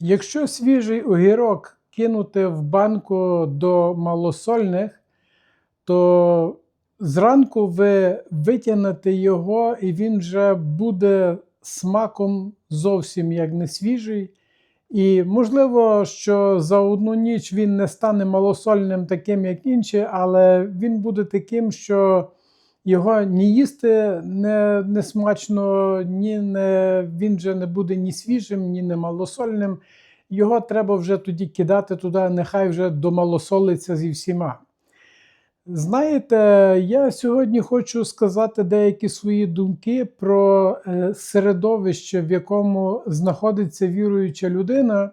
Якщо свіжий огірок кинути в банку до малосольних, то зранку ви витягнете його, і він вже буде смаком зовсім як не свіжий. І можливо, що за одну ніч він не стане малосольним таким, як інші, але він буде таким, що його ні їсти не, не смачно, ні не, він вже не буде ні свіжим, ні не малосольним. Його треба вже тоді кидати туди, нехай вже домалосолиться зі всіма. Знаєте, я сьогодні хочу сказати деякі свої думки про е, середовище, в якому знаходиться віруюча людина.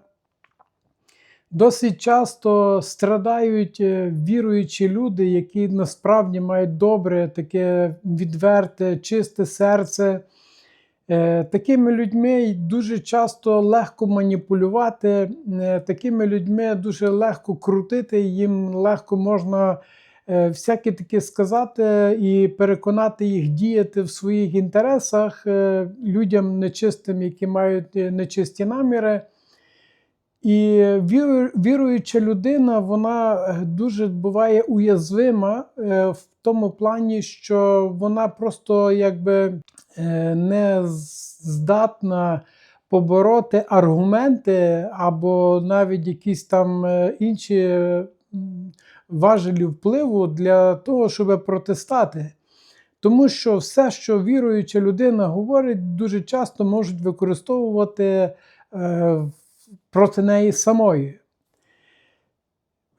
Досить часто страдають е, віруючі люди, які насправді мають добре, таке відверте, чисте серце. Е, Такими людьми дуже часто легко маніпулювати, е, такими людьми дуже легко крутити, їм легко можна всяке таке сказати і переконати їх діяти в своїх інтересах людям нечистим, які мають нечисті наміри. І віруюча людина, вона е, дуже буває уязвима е, в тому плані, що вона просто якби е, не здатна побороти аргументи або навіть якісь там інші важелі впливу для того, щоб протистати. Тому що все, що віруюча людина говорить, дуже часто можуть використовувати е, проти неї самої.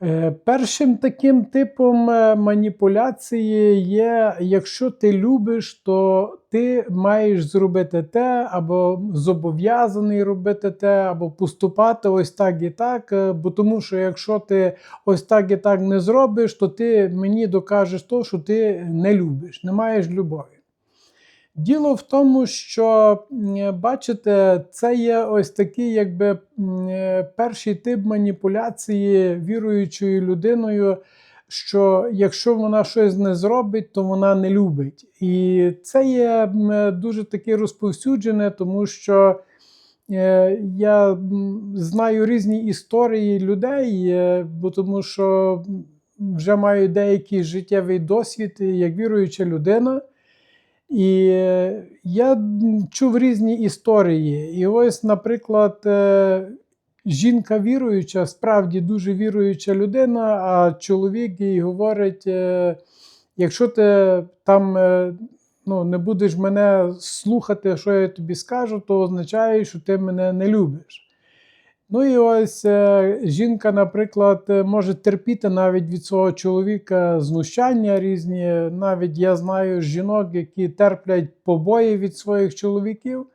Е, Першим таким типом е, маніпуляції є, якщо ти любиш, то ти маєш зробити те, або зобов'язаний робити те, або поступати ось так і так. е, Бо тому що якщо ти ось так і так не зробиш, то ти мені докажеш то, що ти не любиш, не маєш любові. Діло в тому, що бачите, це є ось такий, якби е, перший тип маніпуляції віруючою людиною, що якщо вона щось не зробить, то вона не любить. І це є дуже таке розповсюджене, тому що е, я знаю різні історії людей, е, бо тому що вже маю деякий життєвий досвід як віруюча людина. І е, я чув різні історії. І ось, наприклад, е, жінка віруюча, справді дуже віруюча людина, а чоловік їй говорить: е, якщо ти там ну, не будеш мене слухати, що я тобі скажу, то означає, що ти мене не любиш. Ну і ось е, жінка, наприклад, е, може терпіти навіть від свого чоловіка знущання різні. Навіть я знаю жінок, які терплять побої від своїх чоловіків.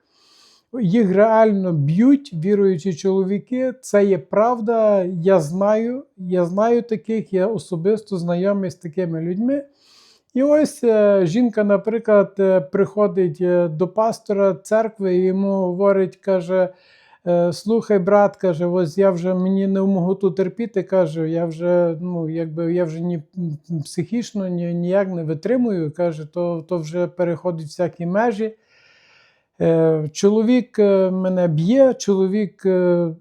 Їх реально б'ють, віруючі чоловіки. Це є правда. Я знаю, я знаю таких, я особисто знайомий з такими людьми. І ось е, жінка, наприклад, приходить до пастора церкви і йому говорить, каже. Е, Слухай, брат, каже, ось я вже мені не можу терпіти, каже, я вже ну, якби я вже ні психічно ні, ніяк не витримую. Каже, то, то вже переходить всякі межі. Е, Чоловік е, мене б'є, чоловік,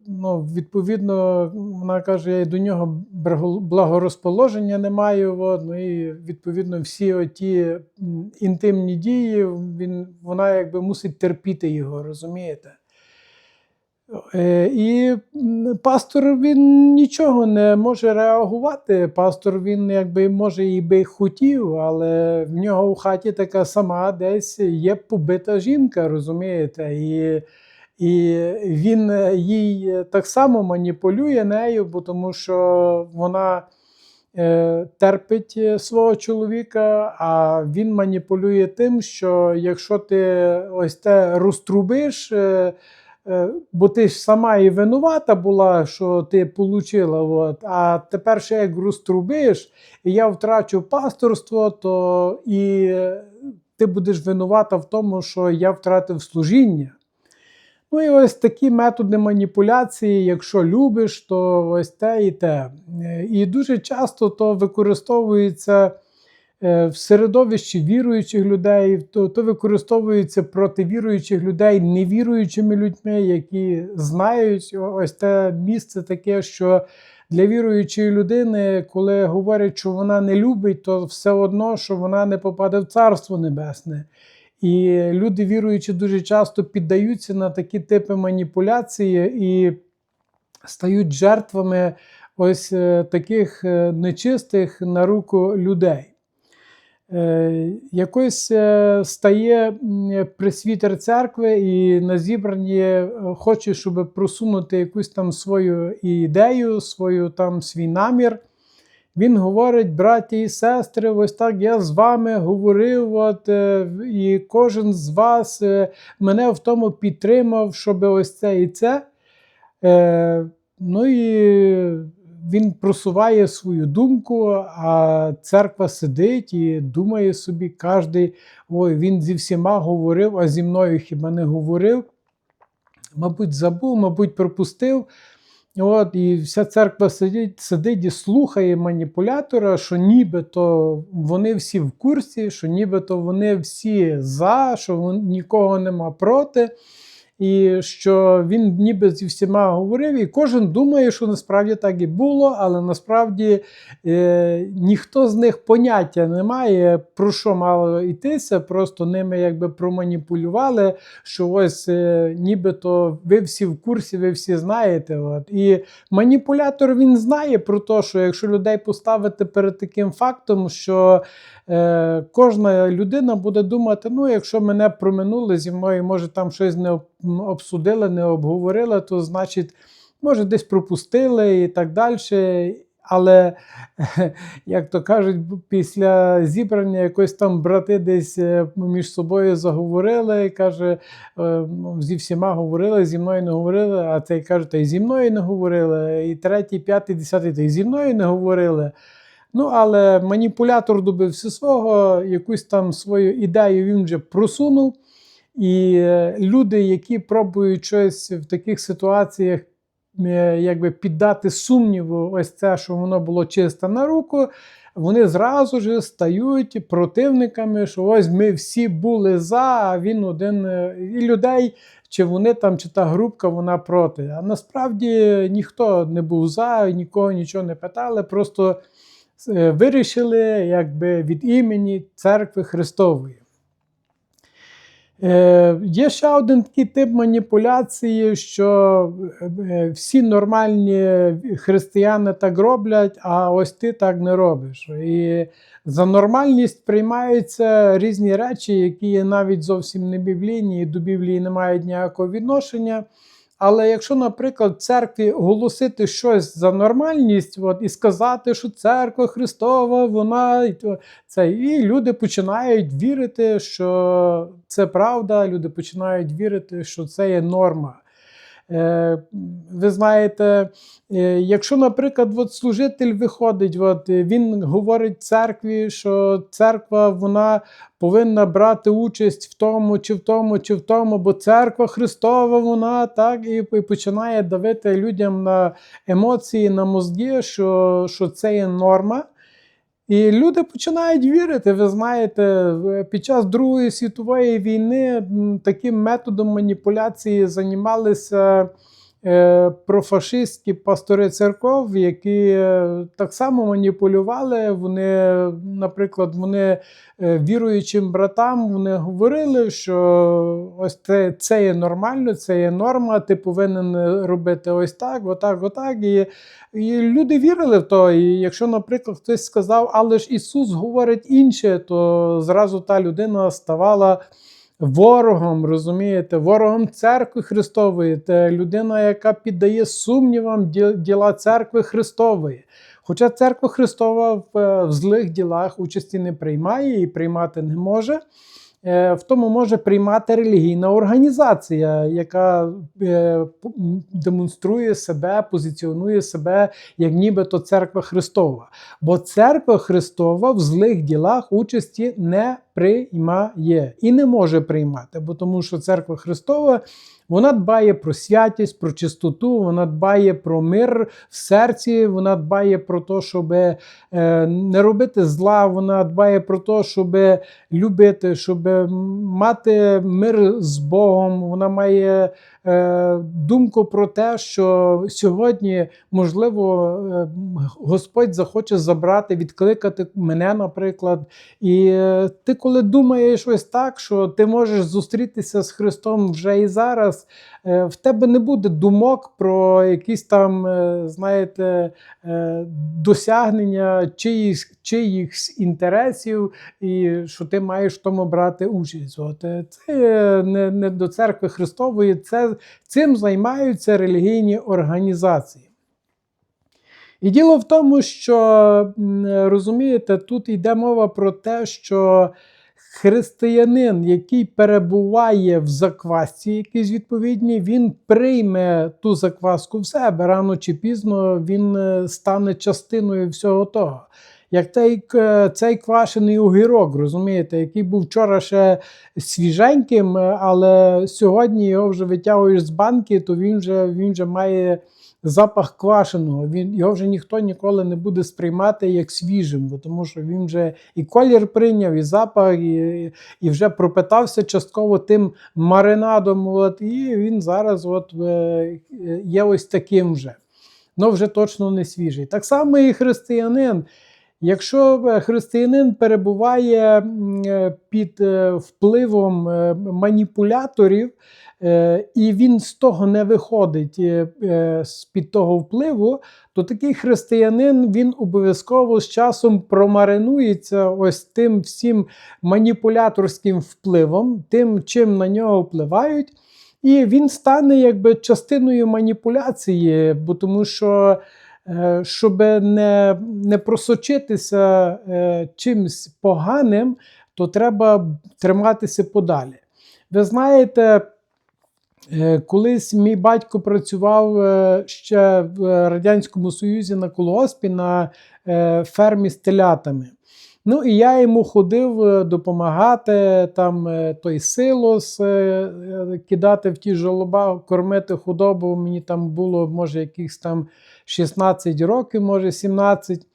ну, відповідно, вона каже, я до нього благорозположення не маю. Ну, і відповідно всі оті інтимні дії, він, вона якби мусить терпіти його, розумієте? Е, І пастор він нічого не може реагувати. Пастор він якби може і би хотів, але в нього в хаті така сама десь є побита жінка, розумієте? І, і він е, їй так само маніпулює нею, бо тому що вона е, терпить е, свого чоловіка, а він маніпулює тим, що якщо ти ось те розтрубиш. Е, Бо ти ж сама і винувата була, що ти отримала, от, а тепер ще як розтрубиш, і я втрачу пасторство, то і е, ти будеш винувата в тому, що я втратив служіння. Ну і ось такі методи маніпуляції, якщо любиш, то ось те і те. Е, І дуже часто то використовується в середовищі віруючих людей, то, то використовується проти віруючих людей невіруючими людьми, які знають ось те місце таке, що для віруючої людини, коли говорять, що вона не любить, то все одно, що вона не попаде в Царство Небесне. І люди, віруючі, дуже часто піддаються на такі типи маніпуляції і стають жертвами ось е, таких е, нечистих на руку людей. Е, Якось е, стає м, пресвітер церкви і на зібранні е, хоче, щоб просунути якусь там свою ідею, свою там свій намір. Він говорить, браті і сестри, ось так я з вами говорив, от, і кожен з вас мене в тому підтримав, щоб ось це і це. Ну і він просуває свою думку, а церква сидить і думає собі, кожен, ой, він зі всіма говорив, а зі мною хіба не говорив. Мабуть, забув, мабуть, пропустив. От, і вся церква сидить, сидить і слухає маніпулятора, що нібито вони всі в курсі, що нібито вони всі за, що нікого нема проти, і що він ніби зі всіма говорив, і кожен думає, що насправді так і було, але насправді е, ніхто з них поняття не має, про що мало йтися, просто ними якби проманіпулювали, що ось е, нібито ви всі в курсі, ви всі знаєте. От. І маніпулятор він знає про те, що якщо людей поставити перед таким фактом, що е, кожна людина буде думати: ну, якщо мене проминули зі мною, може там щось не обсудили, не обговорили, то значить, може, десь пропустили і так далі. Але, як то кажуть, після зібрання якось там брати десь е, між собою заговорили, каже, е, ну, зі всіма говорили, зі мною не говорили, а цей каже, та й зі мною не говорили, і третій, п'ятий, десятий, та й зі мною не говорили. Ну, але маніпулятор добився свого, якусь там свою ідею він вже просунув. І е, люди, які пробують щось в таких ситуаціях е, якби піддати сумніву, ось це, що воно було чисто на руку, вони зразу ж стають противниками, що ось ми всі були за, а він один е, і людей, чи вони там, чи та групка, вона проти. А насправді ніхто не був за, нікого нічого не питали, просто вирішили якби від імені церкви Христової. Е, Є ще один такий тип маніпуляції, що е, всі нормальні християни так роблять, а ось ти так не робиш. І за нормальність приймаються різні речі, які навіть зовсім не біблійні, і до Біблії не мають ніякого відношення. Але якщо, наприклад, церкві оголосити щось за нормальність, от, і сказати, що церква Христова, вона це, і люди починають вірити, що це правда, люди починають вірити, що це є норма. Е, ви знаєте, е, якщо, наприклад, от служитель виходить, от, е, він говорить церкві, що церква вона повинна брати участь в тому, чи в тому, чи в тому, бо церква Христова, вона так і, починає давити людям на емоції, на мозги, що, що це є норма. І люди починають вірити. Ви знаєте, під час Другої світової війни таким методом маніпуляції займалися профашистські пастори церков, які е, так само маніпулювали. Вони, наприклад, вони е, віруючим братам вони говорили, що ось це, це є нормально, це є норма, ти повинен робити ось так, отак, отак. І і люди вірили в то. І якщо, наприклад, хтось сказав, але ж Ісус говорить інше, то зразу та людина ставала ворогом, розумієте, ворогом церкви Христової, людина, яка піддає сумнівам діла церкви Христової. Хоча церква Христова в, е, в злих ділах участі не приймає і приймати не може. Е, В тому може приймати релігійна організація, яка е, демонструє себе, позиціонує себе як нібито церква Христова. Бо церква Христова в злих ділах участі не приймає і не може приймати, бо тому що церква Христова Вона дбає про святість, про чистоту, вона дбає про мир в серці, вона дбає про те, щоб е, не робити зла, вона дбає про те, щоб любити, щоб мати мир з Богом. Вона має думку про те, що сьогодні, можливо, е, Господь захоче забрати, відкликати мене, наприклад. І е, ти, коли думаєш ось так, що ти можеш зустрітися з Христом вже і зараз, е, в тебе не буде думок про якісь там, е, знаєте, е, досягнення чиїхсь, чиїхсь інтересів, і що ти маєш в тому брати участь. От, е, це не, не до церкви Христової, це, цим займаються релігійні організації. І діло в тому, що розумієте, тут йде мова про те, що християнин, який перебуває в заквасці, якійсь відповідній, він прийме ту закваску в себе рано чи пізно він е, стане частиною всього того. Як к- цей квашений огірок, розумієте, який був вчора ще свіженьким, е, але сьогодні його вже витягуєш з банки, то він вже, він вже має запах квашеного. Він, його вже ніхто ніколи не буде сприймати як свіжим, бо тому що він вже і колір прийняв, і запах, і, і вже пропитався частково тим маринадом. От, і він зараз от, е, є ось таким вже. Ну, вже точно не свіжий. Так само і християнин. Якщо е, християнин перебуває е, під е, впливом маніпуляторів, і він з того не виходить е, з-під того впливу, то такий християнин він обов'язково з часом промаринується ось тим всім маніпуляторським впливом, тим, чим на нього впливають. І він стане якби частиною маніпуляції, бо тому що щоб не, не просочитися е, чимсь поганим, то треба триматися подалі. Ви знаєте, е, колись мій батько працював е, ще в Радянському Союзі на колгоспі на е, фермі з телятами. Ну і я йому ходив е, допомагати там е, той силос е, кидати в ті жолоба, кормити худобу. Мені там було, може, якихось там 16 років, може 17.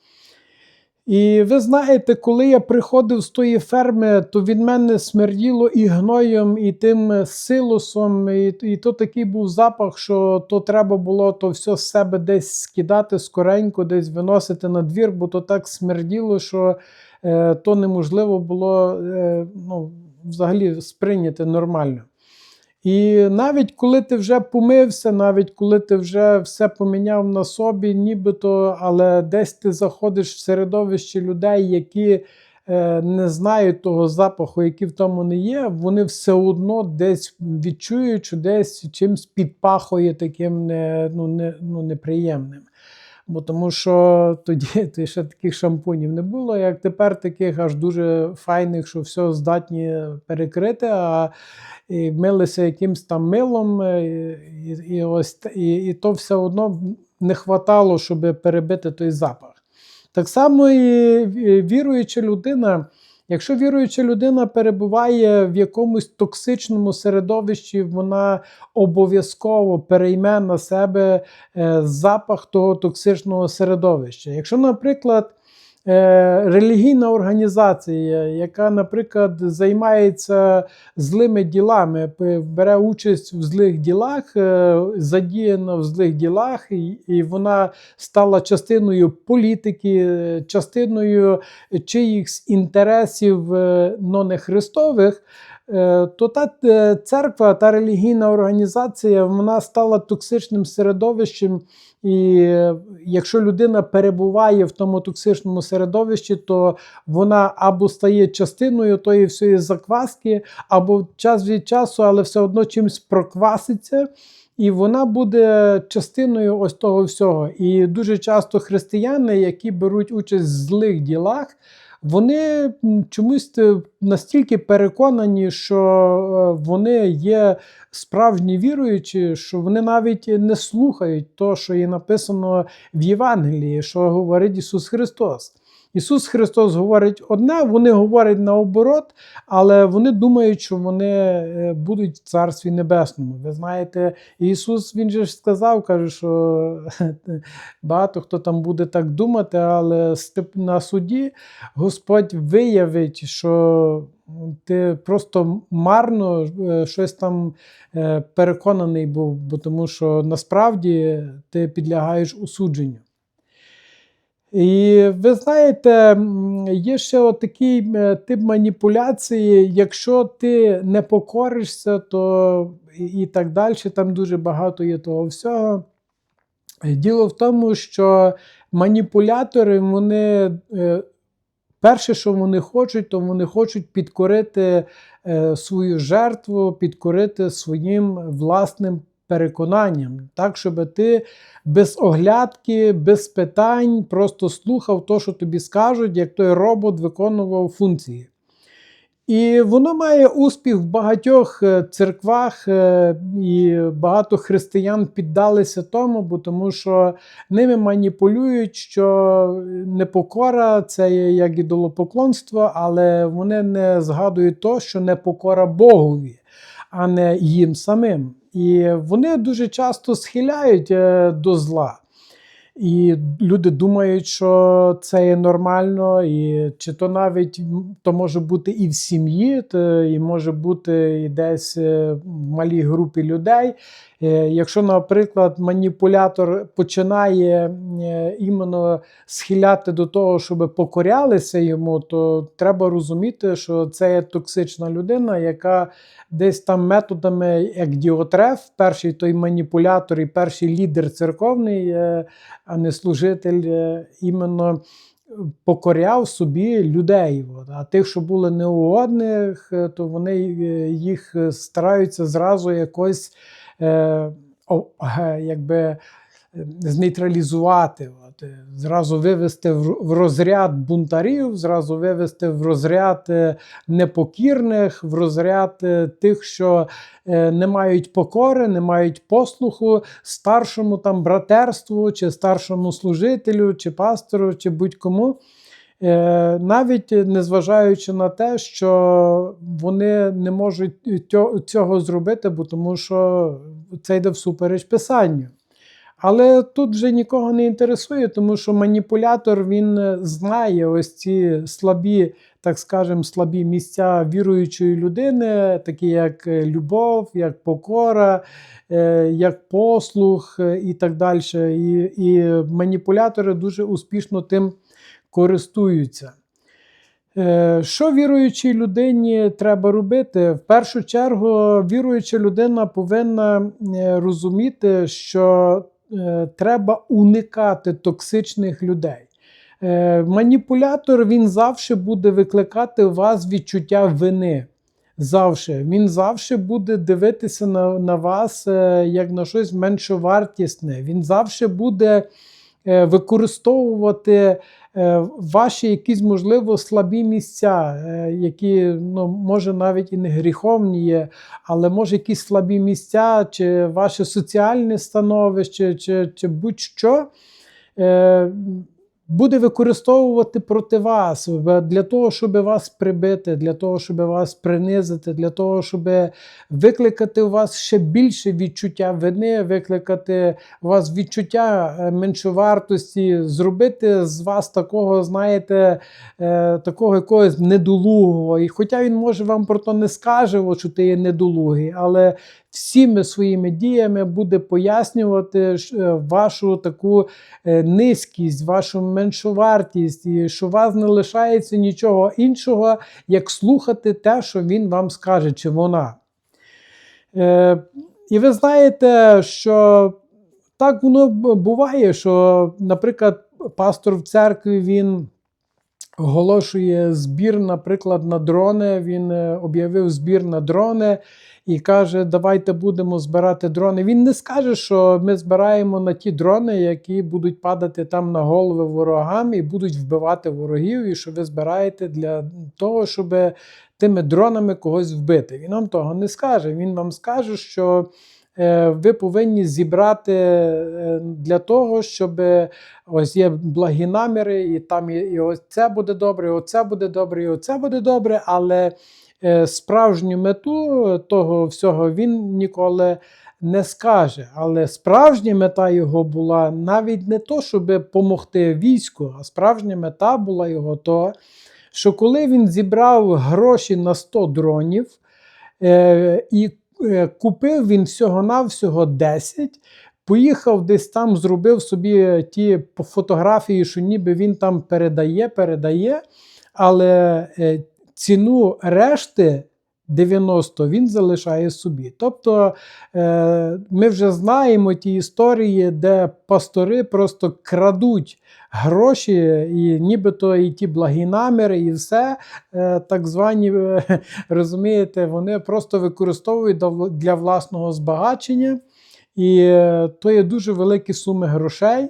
І ви знаєте, коли я приходив з тої ферми, то від мене смерділо і гноєм, і тим силосом, і, і то такий був запах, що то треба було то все з себе десь скидати скоренько, десь виносити на двір, бо то так смерділо, що то неможливо було е, ну, взагалі сприйняти нормально. І навіть коли ти вже помився, навіть коли ти вже все поміняв на собі, нібито, але десь ти заходиш в середовище людей, які е, не знають того запаху, який в тому не є, вони все одно десь відчують, що десь чимсь підпахує таким не, ну, не, ну, неприємним. Бо тому що тоді ти ще таких шампунів не було, як тепер таких аж дуже файних, що все здатні перекрити, а і милися якимсь там милом, е, і, і, ось, і, і то все одно не хватало, щоб перебити той запах. Так само і віруюча людина. Якщо віруюча людина перебуває в якомусь токсичному середовищі, вона обов'язково перейме на себе е, запах того токсичного середовища. Якщо, наприклад, релігійна організація, яка, наприклад, займається злими ділами, бере участь в злих ділах, е, задіяна в злих ділах, і, вона стала частиною політики, е, частиною чиїхсь інтересів, е, е, То та е, церква, та релігійна організація, вона стала токсичним середовищем, і е, якщо людина перебуває в тому токсичному середовищі, то вона або стає частиною тої всієї закваски, або час від часу, але все одно чимось прокваситься. І вона буде частиною ось того всього. І дуже часто християни, які беруть участь в злих ділах, вони чомусь е, настільки переконані, що е, вони є справжні віруючі, що вони навіть не слухають то, що є написано в Євангелії, що говорить Ісус Христос. Ісус Христос говорить одне, вони говорять наоборот, але вони думають, що вони е, будуть в Царстві Небесному. Ви знаєте, Ісус Він же ж сказав, каже, що багато хто там буде так думати, але на суді Господь виявить, що ти просто марно е, щось там е, переконаний був, бо тому що насправді ти підлягаєш осудженню. І ви знаєте, є ще отакий е, тип маніпуляції. Якщо ти не покоришся, то і, і так далі, там дуже багато є того всього. Діло в тому, що маніпулятори, вони е, перше, що вони хочуть, то вони хочуть підкорити е, свою жертву, підкорити своїм власним переконанням, так, щоб ти без оглядки, без питань просто слухав то, що тобі скажуть, як той робот виконував функції. І воно має успіх в багатьох е, церквах, е, і багато християн піддалися тому, бо тому що ними маніпулюють, що непокора це є як ідолопоклонство, але вони не згадують то, що непокора Богові, а не їм самим. І вони дуже часто схиляють е, до зла. І люди думають, що це є нормально, і чи то навіть то може бути і в сім'ї, і може бути і десь е, в малій групі людей. Е, Якщо, наприклад, маніпулятор починає е, іменно схиляти до того, щоб покорялися йому, то треба розуміти, що це є токсична людина, яка десь там методами, як Діотреф, перший той маніпулятор і перший лідер церковний, а не служитель, е, іменно покоряв собі людей. А тих, що були неугодних, е, то вони е, їх е, стараються зразу якось е, е, якби е, знейтралізувати. От. е, Зразу вивести в розряд бунтарів, зразу вивести в розряд е, непокірних, в розряд е, тих, що не мають покори, не мають послуху старшому там братерству, чи старшому служителю, чи пастору, чи будь-кому. Навіть незважаючи на те, що вони не можуть цього зробити, бо тому що це йде всупереч писанню. Але тут вже нікого не інтересує, тому що маніпулятор він е, знає ось ці слабі, так скажемо, слабі місця віруючої людини, такі як е, любов, як покора, е, як послух і так далі. І, і маніпулятори дуже успішно тим користуються. Що віруючій людині треба робити? В першу чергу, віруюча людина повинна розуміти, що треба уникати токсичних людей. Е, Маніпулятор він завжди буде викликати у вас відчуття вини. Завжди. Він завжди буде дивитися на, на вас е, як на щось меншовартісне. Він завжди буде е, використовувати е, ваші якісь, можливо, слабі місця, е, які ну, може навіть і не гріховні є, але може якісь слабі місця, чи ваше соціальне становище, чи, чи будь-що. Буде використовувати проти вас для того, щоб вас прибити, для того, щоб вас принизити, для того, щоб викликати у вас ще більше відчуття вини, викликати у вас відчуття е, меншовартості, зробити з вас такого, знаєте, е, такого якогось недолугого. І хоча він може вам про то не скаже, що ти є недолугий, але всіми своїми діями буде пояснювати е, вашу таку е, низькість, вашу меншовартість, і що вас не лишається нічого іншого, як слухати те, що він вам скаже, чи вона. Е, і ви знаєте, що так воно буває, що, наприклад, пастор в церкві він оголошує збір, наприклад, на дрони. Він об'явив збір на дрони і каже: Давайте будемо збирати дрони. Він не скаже, що ми збираємо на ті дрони, які будуть падати там на голови ворогам і будуть вбивати ворогів, і що ви збираєте для того, щоб тими дронами когось вбити. Він вам того не скаже. Він вам скаже, що е, ви повинні зібрати е, для того, щоб ось є благі наміри, і там і, ось це буде добре, і оце буде добре, і оце буде добре, але справжню мету того всього він ніколи не скаже. Але справжня мета його була навіть не то, щоб допомогти війську, а справжня мета була його то, що коли він зібрав гроші на 100 дронів е, і е, купив він всього-навсього 10, поїхав десь там, зробив собі ті фотографії, що ніби він там передає, передає, але е, ціну решти 90 він залишає собі. Тобто е, ми вже знаємо ті історії, де пастори просто крадуть гроші, і нібито і ті благі наміри, і все е, так звані, е, розумієте, вони просто використовують для власного збагачення. І то є дуже великі суми грошей.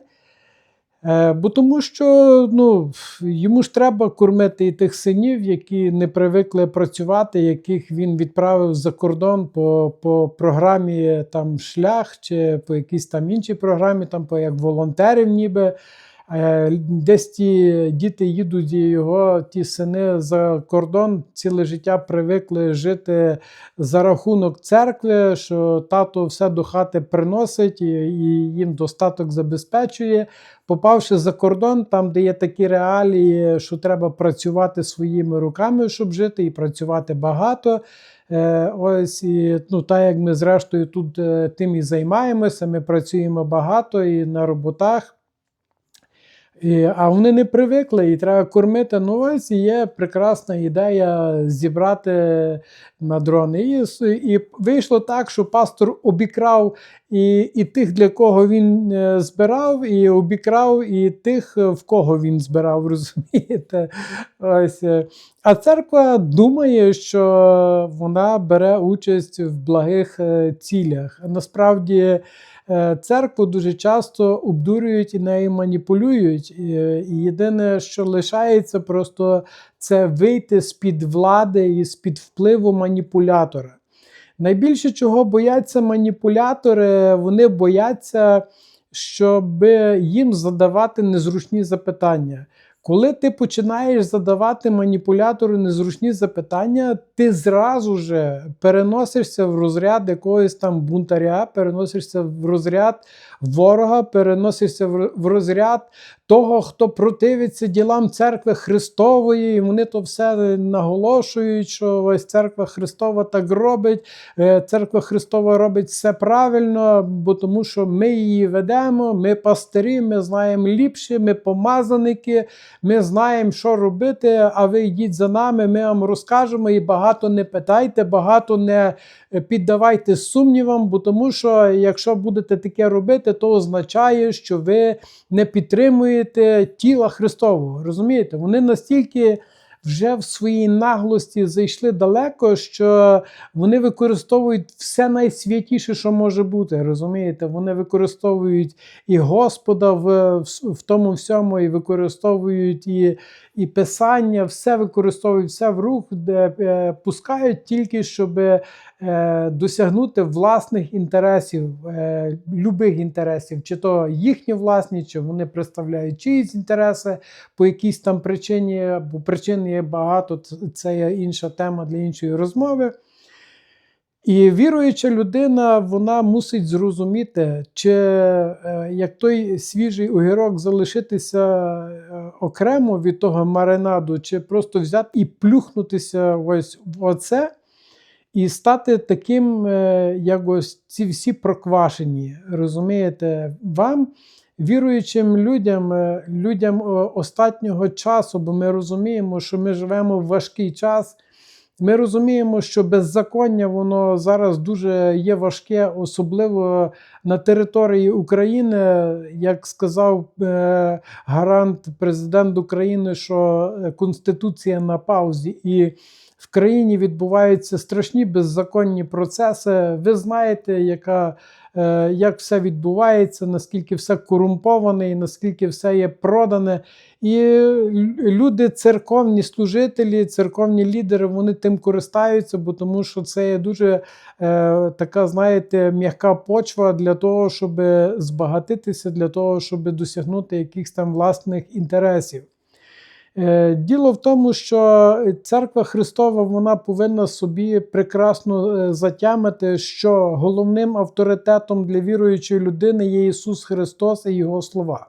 Е, Бо тому що ну, йому ж треба кормити і тих синів, які не привикли працювати, яких він відправив за кордон по, по програмі там шлях чи по якійсь там іншій програмі, там по як волонтерів, ніби. Е, Десь ті діти їдуть і його, ті сини за кордон ціле життя привикли жити за рахунок церкви, що тато все до хати приносить і, їм достаток забезпечує. Попавши за кордон, там, де є такі реалії, що треба працювати своїми руками, щоб жити, і працювати багато. Е, ось і ну, так як ми зрештою тут е, тим і займаємося, ми працюємо багато і на роботах. І, а вони не привикли і треба кормити. Ну ось є прекрасна ідея зібрати на дрони. І, і вийшло так, що пастор обікрав і, і тих, для кого він е, збирав, і обікрав і тих, е, в кого він збирав, розумієте? Ось. е. А церква думає, що вона бере участь в благих цілях. Насправді церкву дуже часто обдурюють і нею маніпулюють. І, і єдине, що лишається, просто це вийти з-під влади і з-під впливу маніпулятора. Найбільше чого бояться маніпулятори, вони бояться, щоб їм задавати незручні запитання. Коли ти починаєш задавати маніпулятору незручні запитання, ти зразу же переносишся в розряд якогось там бунтаря, переносишся в розряд ворога, переносишся в розряд того, хто противиться ділам церкви Христової, і вони то все наголошують, що ось церква Христова так робить, е, церква Христова робить все правильно, бо тому що ми її ведемо, ми пастирі, ми знаємо ліпше, ми помазаники, ми знаємо, що робити, а ви йдіть за нами, ми вам розкажемо і багато не питайте, багато не піддавайте сумнівам, бо тому що якщо будете таке робити, то означає, що ви не підтримуєте тіла Христового. Розумієте? Вони настільки вже в своїй наглості зайшли далеко, що вони використовують все найсвятіше, що може бути. Розумієте? Вони використовують і Господа в, в, тому всьому, і використовують і, і Писання, все використовують, все в рух, де е, пускають тільки, щоб е, досягнути власних інтересів, е, любих інтересів, чи то їхні власні, чи вони представляють чиїсь інтереси по якійсь там причині, бо причин є багато, це є інша тема для іншої розмови. І віруюча людина вона мусить зрозуміти, чи е, як той свіжий огірок залишитися е, окремо від того маринаду, чи просто взяти і плюхнутися ось в оце, і стати таким, е, як ось ці всі проквашені. Розумієте, вам, віруючим людям, людям останнього часу, бо ми розуміємо, що ми живемо в важкий час. Ми розуміємо, що беззаконня воно зараз дуже є важке, особливо на території України. Як сказав е, гарант президент України, що Конституція на паузі, і в країні відбуваються страшні беззаконні процеси. Ви знаєте, яка, е, як все відбувається, наскільки все корумповане, і наскільки все є продане. І люди, церковні служителі, церковні лідери, вони тим користаються, бо тому що це є дуже е, така, знаєте, м'яка почва для того, щоб збагатитися, для того, щоб досягнути якихось там власних інтересів. Е, Діло в тому, що церква Христова вона повинна собі прекрасно е, затямити, що головним авторитетом для віруючої людини є Ісус Христос і Його слова.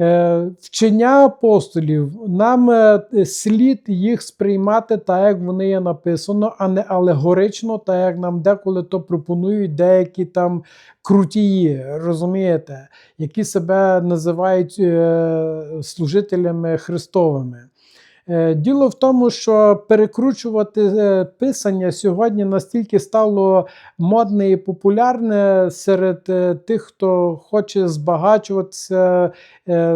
Е, Вчення апостолів нам е, слід їх сприймати так, як вони є написано, а не алегорично, так як нам деколи то пропонують деякі там крутії, розумієте, які себе називають е, служителями Христовими. Е, Діло в тому, що перекручувати е, писання сьогодні настільки стало модне і популярне серед е, тих, хто хоче збагачуватися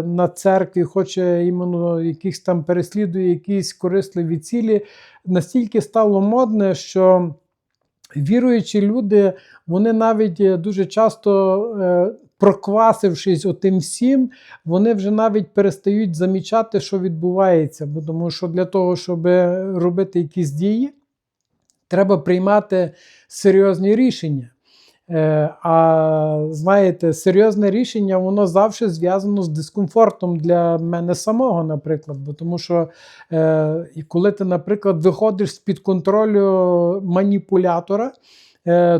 на церкві, хоче іменно якихось там переслідує якісь корисливі цілі. Настільки стало модне, що віруючі люди, вони навіть дуже часто. Проквасившись отим всім, вони вже навіть перестають замічати, що відбувається. Бо тому що для того, щоб робити якісь дії, треба приймати серйозні рішення. Е, А знаєте, серйозне рішення воно завжди зв'язано з дискомфортом для мене самого, наприклад. Бо тому що е, коли ти, наприклад, виходиш з-під контролю маніпулятора,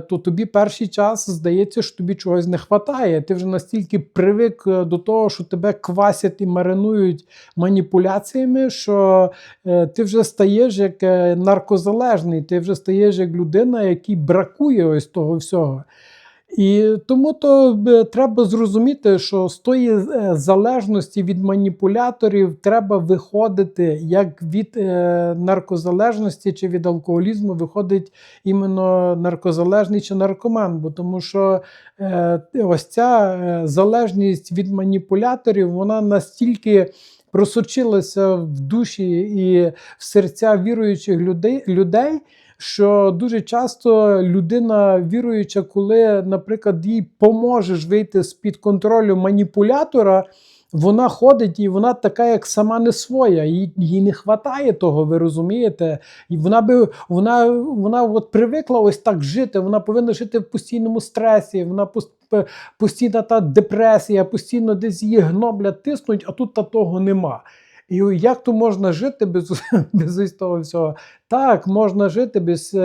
то тобі перший час здається, що тобі чогось не вистачає. Ти вже настільки привик е, до того, що тебе квасять і маринують маніпуляціями, що е, ти вже стаєш як е, наркозалежний, ти вже стаєш як людина, якій бракує ось того всього. І тому то е, треба зрозуміти, що з тої е, залежності від маніпуляторів треба виходити як від е, наркозалежності чи від алкоголізму виходить іменно наркозалежний чи наркоман. Бо тому що ось ця залежність від маніпуляторів, вона настільки просочилася в душі і в серця віруючих людей, людей що дуже часто людина віруюча, коли, наприклад, їй поможеш вийти з-під контролю маніпулятора, вона ходить і вона така, як сама не своя. Їй, їй не вистачає того, ви розумієте? І вона би вона, вона от привикла ось так жити. Вона повинна жити в постійному стресі. Вона пос- постійна та депресія, постійно десь її гноблять, тиснуть, а тут та того нема. І як то можна жити без, без ось того всього? Так, можна жити без е,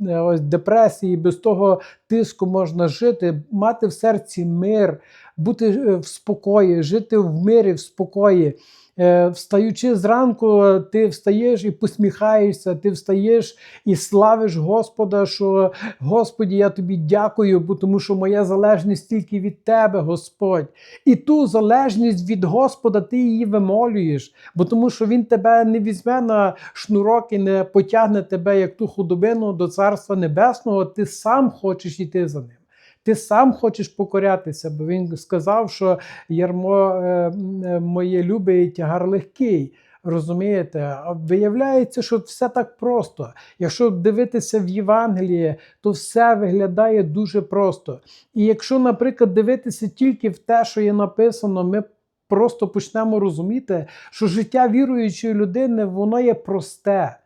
е, ось, депресії, без того тиску можна жити, мати в серці мир, бути е, в спокої, жити в мирі, в спокої. Е, Встаючи зранку, ти встаєш і посміхаєшся, ти встаєш і славиш Господа, що Господі, я тобі дякую, бо тому що моя залежність тільки від Тебе, Господь. І ту залежність від Господа ти її вимолюєш, бо тому що Він тебе не візьме на шнурок і не потягне тебе, як ту худобину до Царства Небесного, ти сам хочеш іти за ним. Ти сам хочеш покорятися, бо він сказав, що ярмо е, моє любе і тягар легкий. Розумієте? Виявляється, що все так просто. Якщо дивитися в Євангеліє, то все виглядає дуже просто. І якщо, наприклад, дивитися тільки в те, що є написано, ми просто почнемо розуміти, що життя віруючої людини воно є просте.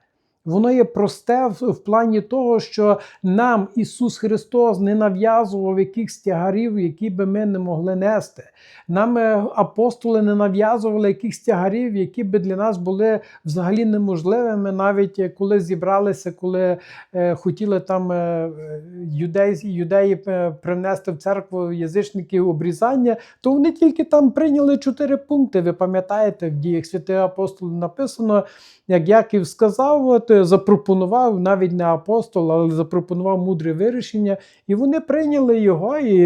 Воно є просте в, плані того, що нам Ісус Христос не нав'язував якихось тягарів, які би ми не могли нести. Нам е, апостоли не нав'язували якихось тягарів, які би для нас були взагалі неможливими, навіть е, коли зібралися, коли е, хотіли там е, юдеї, привнести в церкву язичників обрізання, то вони тільки там прийняли чотири пункти. Ви пам'ятаєте, в діях святих апостолів написано, як Яків сказав, от, е, запропонував навіть не апостол, але запропонував мудре вирішення, і вони прийняли його. І,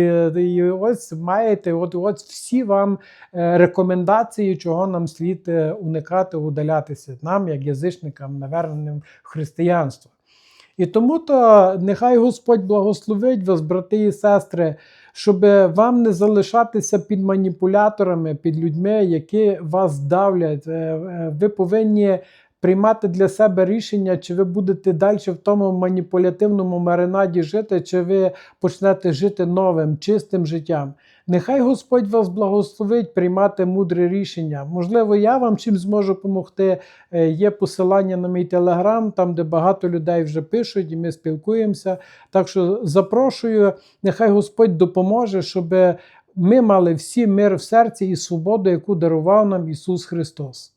і ось маєте, от, от всі вам е, рекомендації, чого нам слід е, уникати, удалятися нам, як язичникам, наверненим в християнство. І тому то нехай Господь благословить вас, брати і сестри, щоб вам не залишатися під маніпуляторами, під людьми, які вас давлять. Ви повинні приймати для себе рішення, чи ви будете далі в тому маніпулятивному маринаді жити, чи ви почнете жити новим, чистим життям. Нехай Господь вас благословить приймати мудре рішення. Можливо, я вам чим зможу допомогти. Е, Є посилання на мій телеграм, там, де багато людей вже пишуть, і ми спілкуємося. Так що запрошую, нехай Господь допоможе, щоб ми мали всі мир в серці і свободу, яку дарував нам Ісус Христос.